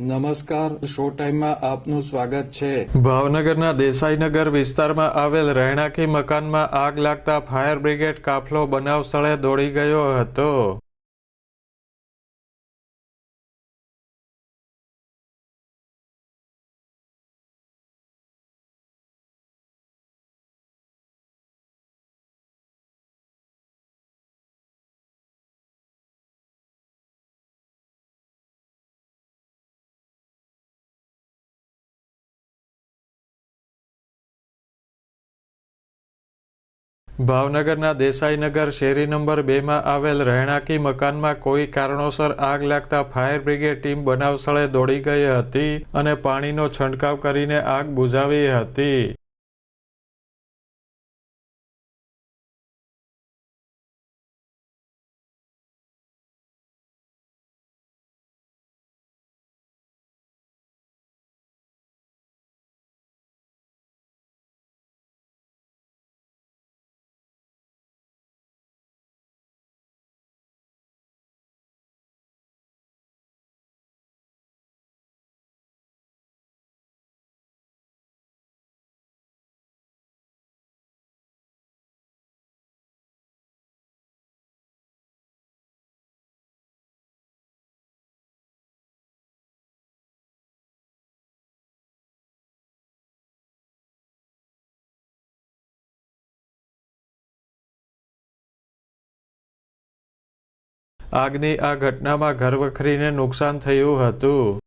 નમસ્કાર શો ટાઈમમાં આપનું સ્વાગત છે. ભાવનગરના દેસાઈનગર વિસ્તારમાં આવેલ રહેણાંકી મકાનમાં આગ લાગતા ફાયર બ્રિગેડ કાફલો બનાવ સ્થળે દોડી ગયો હતો. ભાવનગરના દેસાઈનગર શેરી નંબર બેમાં આવેલ રહેણાંકી મકાનમાં કોઈ કારણોસર આગ લાગતા ફાયર બ્રિગેડ ટીમ બનાવ સ્થળે દોડી ગઈ હતી અને પાણીનો છંટકાવ કરીને આગ બુઝાવી હતી. આગની આ ઘટનામાં ઘરવખરીને નુકસાન થયું હતું.